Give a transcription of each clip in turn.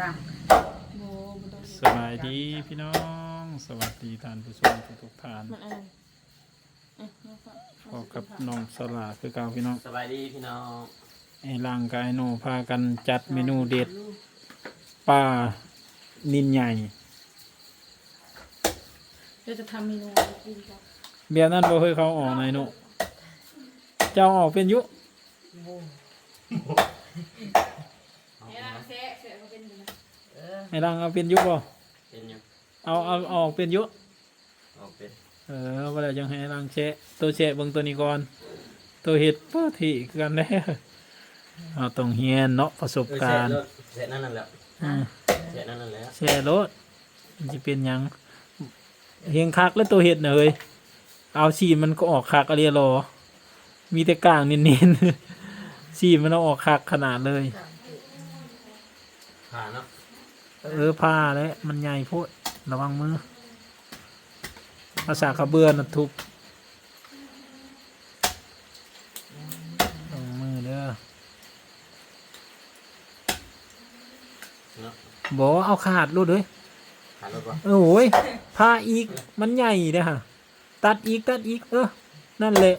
ล่างโบบ่ต้องสบายดีพี่น้อง สวัสดีท่านผู้ชมทุกๆท่านมันอะไรเอ๊ะน้องฝากพบกับน้องสลาคือเก่าพี่น้องสบายดีพี่น้องไอ้ร่างกายโนพากันจัดเมนูเด็ดปลานินใหญ่เดี๋ยวจะทำเมนูกินกันเบียร์นั่นบ่เคยเขาออกในโนเจ้าออกเป็นยุเนี่ยนะแซ่แซ่เขาเป็นยังไง เออ ไอ้ร่างเอาเป็นยุบ่เป็นยังเอาเอาเอาออกเป็นยุออกเป็นเออว่าแล้วยังให้ร่างแชะตัวแชะเบิ่งตัวนี้ก่อนตัวเห็ดเพื่อที่คือกันแน่เอาต้องเฮียนเนาะประสบเออการณ์เสร็จนั่นนั่นแหละอืมเสร็จนั่นนั่นแหละแชร์รถมันจะเป็นหยังเฮียงคักแล้วตัวเห็ดเนยเอาชีมันก็ออกคักอะไรรอ มีแต่กลางเน้นๆชีมันเอาออกคักขนาดเลยผ่านเนาะ เออผ้าแล้วมันใหญ่โพูดระวังมือภาษากระเบือนะทุบระวังมือเด้อเนาะบอกว่าเอาขาดรูดเลยผ่านรถวะเออโอ้ยผ้าอีกมันใหญ่เด้อฮะตัดอีกตัดอีก เออ นั่นแหละ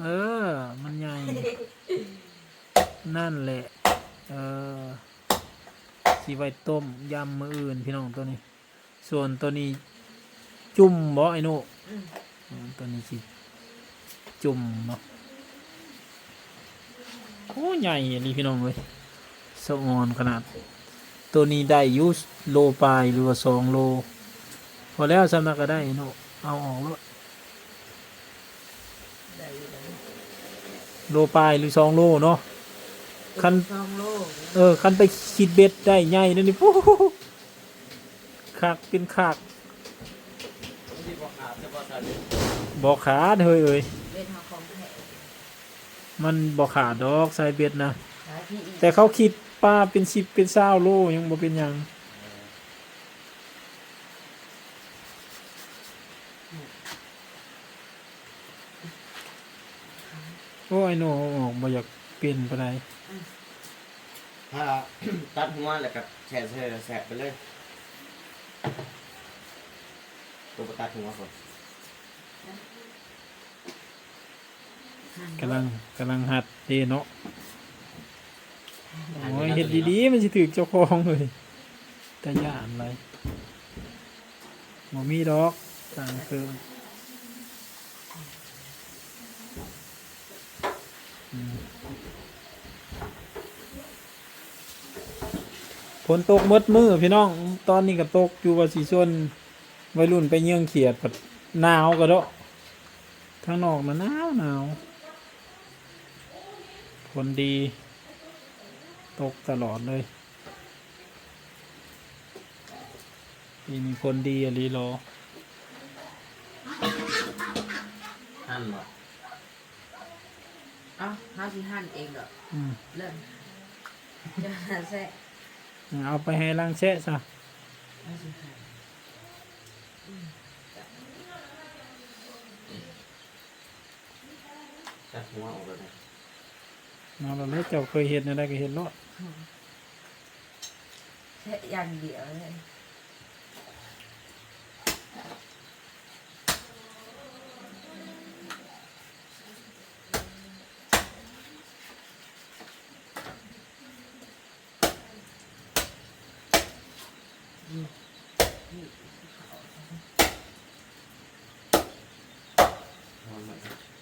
เออ มันใหญ่ นั่นแหละ เออ สีไว้ต้มยำมืออื่นพี่น้องตัวนี้ ส่วนตัวนี้จุ่มบ่ไอ้หนูอืมตัวนี้สิจุ่มเนาะโอ้ใหญ่อันนี้พี่น้องเลยสะออนขนาด ตัวนี้ได้อยุโลปลายหรือว่าสองโล พอแล้วสำนักก็ได้ไอ้หนูเอาออกแล้วได้อยู่ได้โลปลายหรือสองโลเนาะ คันสองโลเออคันไปคิดเบ็ดได้ใหญ่นั่นนี่ปู๊ขากเป็นขากบอกขาดเฮ้ยเอ้ยเล่นหาของแท้มันบอกขาดดอกใส่เบ็ดนะหาที่อีกแต่เขาคิดปลาเป็นสิบเป็นเศร้าโลยังบ่เป็นหยังโอ้ยโนเอาออกบ่อยาก เปลี่ยนไปไหนใดถ้า ตัดหัวแล้วก็แฉะแฉะแฉะไปเลย ตัวตัดหัวก่อนกำลังกำลังหัดเดเนาะโอ้ยเห็ดดีๆมันสิถือเจ้าของเลยแต่ย่านอะไรบ่มีดอกต่างคืออื ฝนตกหมดมือพี่น้อง ตอนนี้ก็ตกอยู่ว่าสีส่วนวัยรุ่นไปเยื่องเขียดปัดหนาวก็เดาะทางนอกมันหนาวหนาวฝนดี ตกตลอดเลยปีนี้ฝนดีอะลีโลหั่นบ่เอ้าหาสิหั่นเองเหรออืมเริ่มจะหาแซ่ เอาไปให้ล้างแชะซะหาสิหั่นตัดหัวออกเลยนะเอาเราเลยเจ้าเคยเห็นอะไรก็เห็นรถแค่อย่างเดียวเลย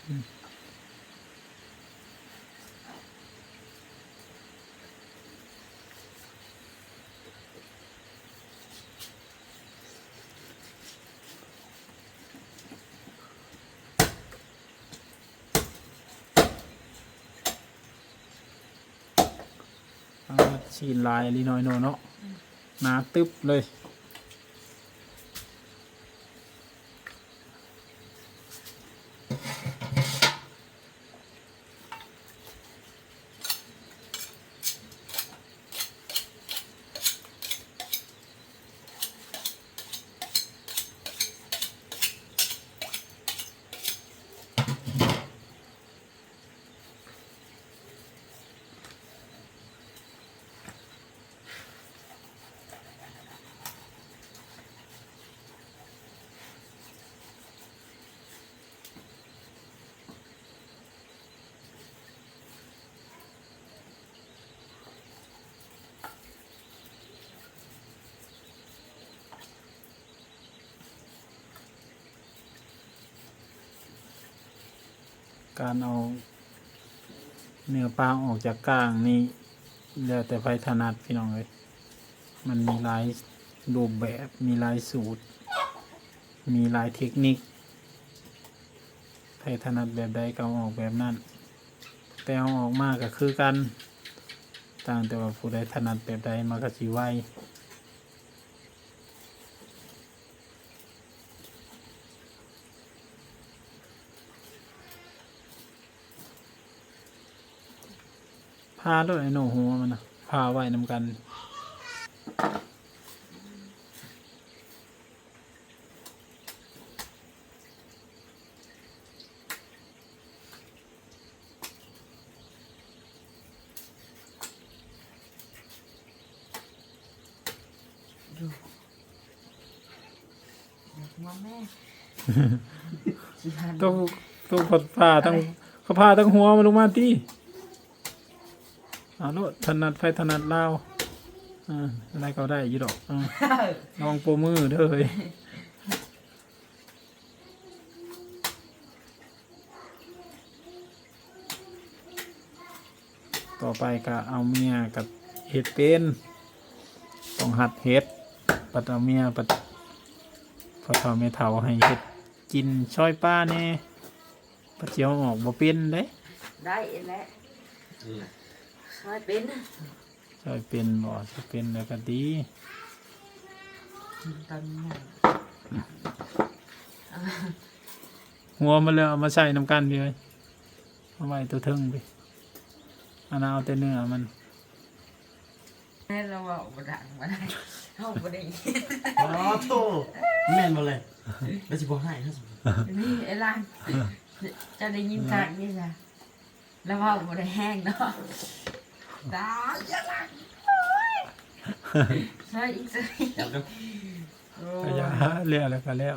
เอาชีนลายลีน้อยโนเนาะหนาตึ๊บเลย การเอาเนื้อปลาออกจากก้างนี่แล้วแต่ไฟถนัดพี่น้องเลยมันมีหลายรูปแบบมีหลายสูตร มีหลายเทคนิคไฟถนัดแบบใดก็เอาออกแบบนั้น แต่เอาออกมาก็คือกัน ต่างแต่ว่าผู้ใดถนัดแบบใดมันก็สิไวาด้วยไอ้โหนหัวมันนะพาไว้นำกันหัวแม่สิหัน ต้องต้องพดพาทั้งเขาพาทั้งหัวมาลงมาที่ เอาโลดถนัดไฟถนัดลาวอ่าอะไรก็ได้อยี่ดอกอ่าลองโปรมือเด้อเฮ้ยต่อไปก็เอาเมียกับเห็ดเป็นต้องหัดเห็ดปัดเอาเมียปัดพอเท่าไม่เท่าให้เห็ดกินช่อยป้าแน่ปัดเจียวออกบ่เป็นเด้ได้แล้ว อืม ซอยเป็นช่อยเป็นบ่ช่อยเป็นแล้วก็ดีตอนนี้หัวมาเลยเอามาใส่น้ำกันเลยเอาไว้ตัวเทิงไปอันนั้นเอาแต่เนื้อมันแม่เราเอาบดังมาได้เอาบได้ยินอ๋อโธ่แม่นมาเลยแล้วสิบ่ให้ครับนี่ไอ้ลานจะได้ยินจากนี่จ้ะแล้วว่าบได้แห้งเนาะ ตายจะลังใช่อีกสิเดี๋ยวก็โอ้ก็อยาเลี้ยแล้วก็แล้ว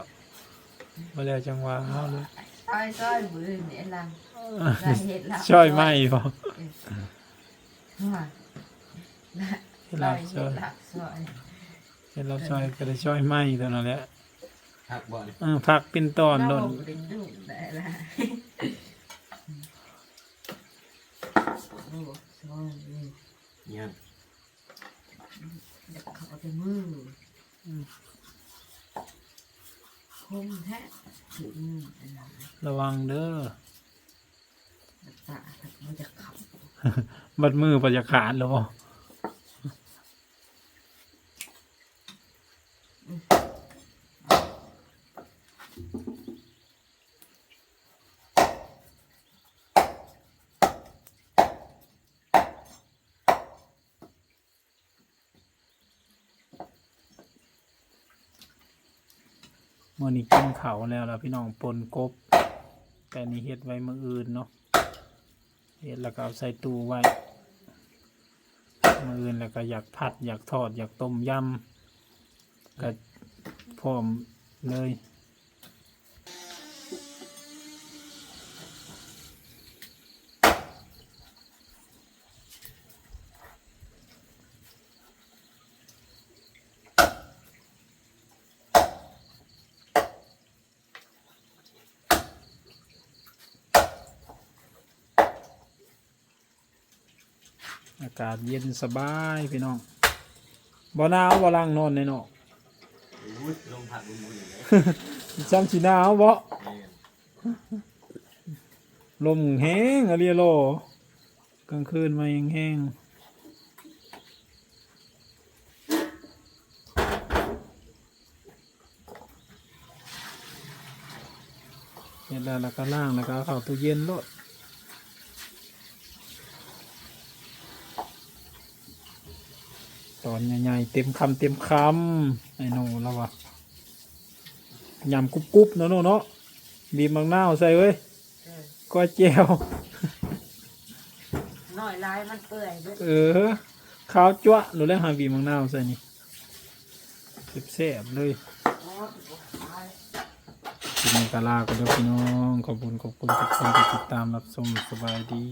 มาแล้วจังหวะเอาเลยซอยซอยบืนไอ้ลังได้เห็ดแล้วช่อยไหมบ่เห็นได้เราช่อยเห็นเราช่อยก็ได้ช่อยไหมเท่านั้นแหละหักบ่อนเออพักเป็นตอนโดนได้ละ โอ้ซอยเลยเนี่ยเดี๋ยวเขาจะมืออคมแท้ถึงอันนั้นระวังเด้อตาถ้ามันจะขับบัดมือปัจะขาดแล้วบ่ มื่อนี้กินเขาแล้วล่ะพี่น้องปนกบ แต่นี่เฮ็ดไว้มื่ออื่นเนาะเฮ็ดแล้วก็เอาใส่ตู้ไว้มื่ออื่นแล้วก็อยากผัด อยากทอด อยากต้มยำก็พร้อมเลย อากาศเย็นสบายพี่น้องบ่หนาวบ่ล่างนอนในเนาะอุ้ยลมพัดบุญบุญอย่างนี้จำสิหนาวบ่แม่นลมแห้งอะเรียโลกลางคืนมายังแห้งเฮ็ดแล้วแล้วก็ล่างแล้วก็เอาเข้าตู้เย็นโลด อนใหญ่ๆเต็มคำเต็มคำไอ้หนูแล้ววะยำกรุบๆเนาะหนูเนาะบีบมังนาวใส่เว้ยเออก้อยเจียวน้อยลายมันเปื่อยเบิดเออข้าวจั่วหนูแล้วหาบีบมังนาวใส่นี่แซ่บๆเลยโอ้ตายกินกะลาก็เด้อพี่น้อง ขอบคุณขอบคุณทุกคนที่ติดตามรับชมสบายดี